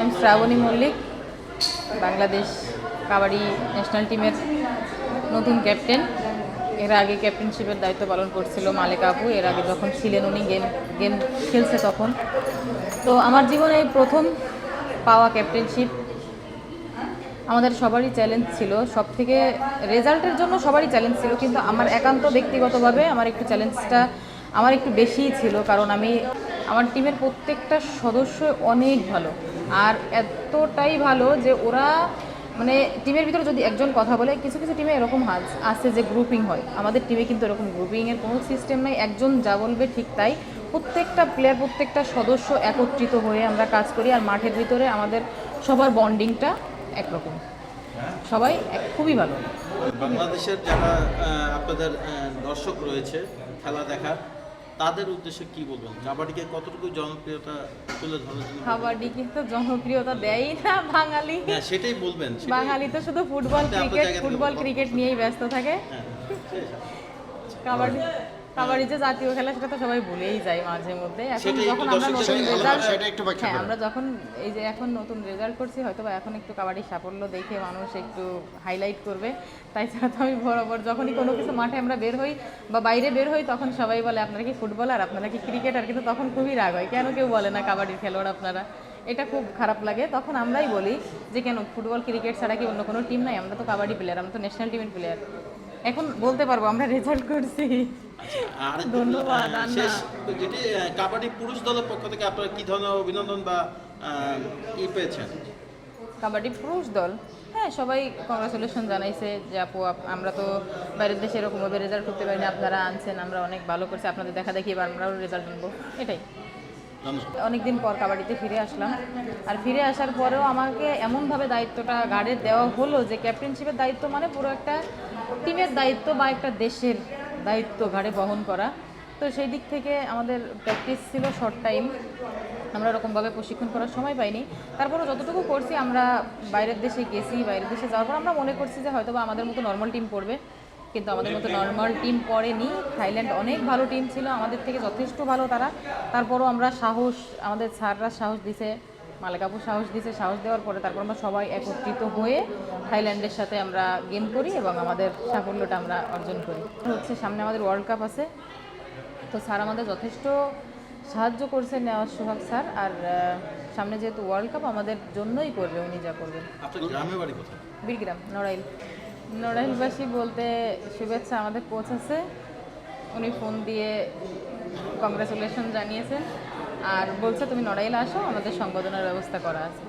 আমি শ্রাবণী মল্লিক বাংলাদেশ কাবাডি ন্যাশনাল টিমের নতুন ক্যাপ্টেন এর আগে ক্যাপ্টেনশিপের দায়িত্ব পালন করছিল মালেক আপু। এর আগে যখন ছিলেন উনি, গেম গেম খেলছে তখন। তো আমার জীবনে এই প্রথম পাওয়া ক্যাপ্টেনশিপ আমাদের সবারই চ্যালেঞ্জ ছিল। সব থেকে রেজাল্টের জন্য সবারই চ্যালেঞ্জ ছিল, কিন্তু আমার একান্ত ব্যক্তিগতভাবে আমার একটু চ্যালেঞ্জটা আমার একটু বেশিই ছিল, কারণ আমি, আমার টিমের প্রত্যেকটা সদস্য অনেক ভালো। আর এতটাই ভালো যে ওরা মানে টিমের ভিতরে যদি একজন কথা বলে, কিছু কিছু টিমে এরকম আছে যে গ্রুপিং হয়। আমাদের টিমে কিন্তু এরকম গ্রুপিংয়ের কোনো সিস্টেম নাই। একজন যা বলবে ঠিক তাই। প্রত্যেকটা প্লেয়ার প্রত্যেকটা সদস্য একত্রিত হয়ে আমরা কাজ করি, আর মাঠের ভিতরে আমাদের সবার বন্ডিংটা একরকম। সবাই খুবই ভালো। বাংলাদেশের যারা আপনাদের দর্শক রয়েছে, খেলা দেখার তাদের উদ্দেশ্যে কি বলবেন? কাবাডিকে কতটুকু জনপ্রিয়তা তুলে ধরার জন্য? কাবাডিকে তো জনপ্রিয়তা দেয়ই না বাঙালি। হ্যাঁ সেটাই বলবেন বাঙালি তো শুধু ফুটবল ক্রিকেট ফুটবল ক্রিকেট নিয়েই ব্যস্ত থাকে। হ্যাঁ, হিসাবে। কাবাডি কাবাডি যে জাতীয় খেলা সেটা তো সবাই ভুলেই যায় মাঝে মধ্যে। এখন যখন আমরা নতুন রেজাল্ট হ্যাঁ আমরা যখন এই যে এখন নতুন রেজাল্ট করছি হয়তো বা এখন একটু কাবাডি সাফল্য দেখে মানুষ একটু হাইলাইট করবে। তাই ছাড়া তো আমি বরাবর যখনই কোনো কিছু মাঠে আমরা বের হই বা বাইরে বের হই তখন সবাই বলে আপনারা কি ফুটবলার আপনারা কি ক্রিকেটার কিন্তু তখন খুবই রাগ হয়। কেন কেউ বলে না কাবাডির খেলোয়াড় আপনারা? এটা খুব খারাপ লাগে। তখন আমরাই বলি যে কেন ফুটবল ক্রিকেট ছাড়া কি অন্য কোনো টিম নাই? আমরা তো কাবাডি প্লেয়ার আমরা তো ন্যাশনাল টিমের প্লেয়ার এখন বলতে পারব আমরা রেজাল্ট করছি। আর ধন্যবাদ। শেষ যেটি কাবাডি পুরুষ দলের পক্ষ থেকে আপনারা কি ধরনের অভিনন্দন বা ই পেয়েছেন? কাবাডি পুরুষ দল? হ্যাঁ সবাই কংগ্রাচুলেশন জানাইছে যে আপু আমরা তো বাইরের দেশে এরকমভাবে রেজাল্ট করতে পারিনি আপনারা আনছেন আমরা অনেক ভালো করছি আপনাদের দেখা দেখি এবার আমরাও রেজাল্ট আনব এটাই। অনেকদিন পর কাবাডিতে ফিরে আসলাম। আর ফিরে আসার পরেও আমাকে এমনভাবে দায়িত্বটা গার্ডে দেওয়া হলো যে ক্যাপ্টেনশিপের দায়িত্ব মানে পুরো একটা টিমের দায়িত্ব বা একটা দেশের দায়িত্ব ঘাড়ে বহন করা। তো সেই দিক থেকে আমাদের প্র্যাকটিস ছিল শর্ট টাইম। আমরা ওরকমভাবে প্রশিক্ষণ করার সময় পাইনি। তারপরে যতটুকু করছি, আমরা বাইরের দেশে গেছি, বাইরের দেশে যাওয়ার পর আমরা মনে করছি যে হয়তো বা আমাদের মতো নর্মাল টিম পড়বে। কিন্তু আমাদের মতো নর্মাল টিম পড়েনি। থাইল্যান্ড অনেক ভালো টিম ছিল আমাদের থেকে যথেষ্ট ভালো তারা। তারপরও আমরা সাহস আমাদের স্যাররা সাহস দিছে মালেকাপু সাহস দিছে সাহস দেওয়ার পরে তারপর আমরা সবাই একত্রিত হয়ে থাইল্যান্ডের সাথে আমরা গেম করি এবং আমাদের সাফল্যটা আমরা অর্জন করি। হচ্ছে সামনে আমাদের ওয়ার্ল্ড কাপ আছে। তো স্যার আমাদের যথেষ্ট সাহায্য করছে নেওয়াজ সোহাগ স্যার। আর সামনে যেহেতু ওয়ার্ল্ড কাপ আমাদের জন্যই করবে উনি যা করবেন। বীরগ্রাম নড়াইল। নড়াইলবাসী বলতে শুভেচ্ছা আমাদের আছে উনি ফোন দিয়ে কংগ্রেচুলেশন জানিয়েছেন। আর বলছে, তুমি নড়াইল আসো, আমাদের সংবর্ধনার ব্যবস্থা করা আছে।